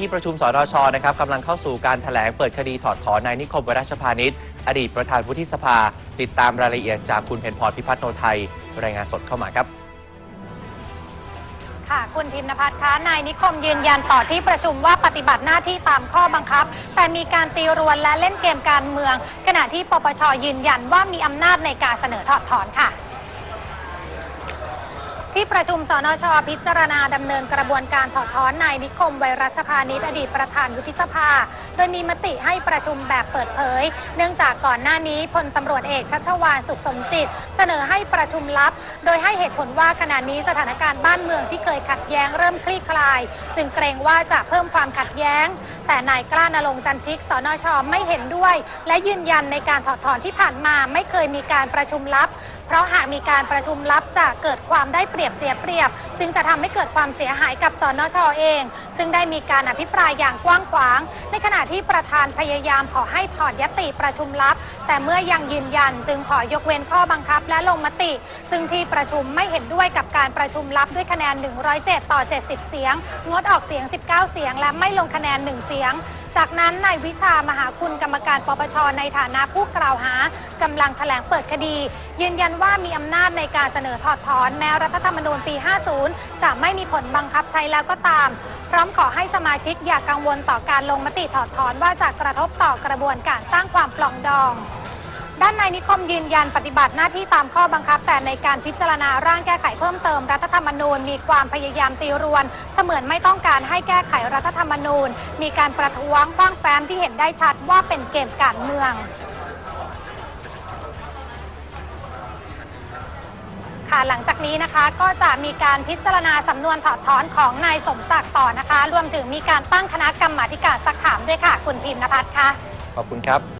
ที่ประชุมสนชนะครับกำลังเข้าสู่การแถลงเปิดคดีถอดถอนนายนิคมวราชพานิชอดีตประธานวุฒิสภา ติดตามรายละเอียดจากคุณเพนพรพิพัฒน์โนไทย รายงานสดเข้ามาครับค่ะคุณพิมพ์นภัทรคะนายนิคมยืนยันต่อที่ประชุมว่าปฏิบัติหน้าที่ตามข้อบังคับ แต่มีการตีรวนและเล่นเกมการเมือง ขณะที่ปปชยืนยันว่ามีอำนาจในการเสนอถอดถอนค่ะ ที่ประชุมสนช พิจารณาดำเนินกระบวนการถอดถอนนายนิคม ไวรัชพานิชอดีตประธานวุฒิสภา โดยมีมติให้ประชุมแบบเปิดเผย เนื่องจากก่อนหน้านี้พลตำรวจเอกชัชวานสุขสมจิต เสนอให้ประชุมลับ โดยให้เหตุผลว่าขณะนี้สถานการณ์บ้านเมืองที่เคยขัดแย้งเริ่มคลี่คลาย จึงเกรงว่าจะเพิ่มความขัดแย้ง แต่นายกล้านรงค์จันทิกสนช ไม่เห็นด้วย และยืนยันในการถอดถอนที่ผ่านมาไม่เคยมีการประชุมลับ เพราะหากมีการประชุมลับจะเกิดความได้เปรียบเสียเปรียบ จึงจะทำให้เกิดความเสียหายกับสนชเอง ซึ่งได้มีการอภิปรายอย่างกว้างขวาง ในขณะที่ประธานพยายามขอให้ถอดยติประชุมลับ แต่เมื่อยังยืนยันจึงขอยกเว้นข้อบังคับและลงมติ ซึ่งที่ประชุมไม่เห็นด้วยกับการประชุมลับด้วยคะแนน 107 ต่อ 70 เสียง งดออกเสียง 19 เสียง และไม่ลงคะแนน 1 เสียง จากนั้นนายวิชามหาคุณกรรมการปปชในฐานะผู้กล่าวหากำลังแถลงเปิดคดี ยืนยันว่ามีอำนาจในการเสนอถอดถอนแม้รัฐธรรมนูญปี 50 จะไม่มีผลบังคับใช้แล้วก็ตาม พร้อมขอให้สมาชิกอย่ากกังวลต่อการลงมติถอดถอนว่าจะกระทบต่อกระบวนการสร้างความปลองดอง ด้านนายนิคมยืนยันปฏิบัติหน้าที่ตามข้อบังคับ แต่ในการพิจารณาร่างแก้ไขเพิ่มเติมรัฐธรรมนูญ มีความพยายามตีรวน เสมือนไม่ต้องการให้แก้ไขรัฐธรรมนูญ มีการประท้วงคว้างแฟ้มที่เห็นได้ชัดว่าเป็นเกมการเมืองค่ะหลังจากนี้นะคะก็จะมีการพิจารณาสำนวนถอดถอนของนายสมศักดิ์ต่อนะคะ รวมถึงมีการตั้งคณะกรรมาธิการสักถามด้วยค่ะ คุณพิมพ์นภัทรค่ะ ขอบคุณครับ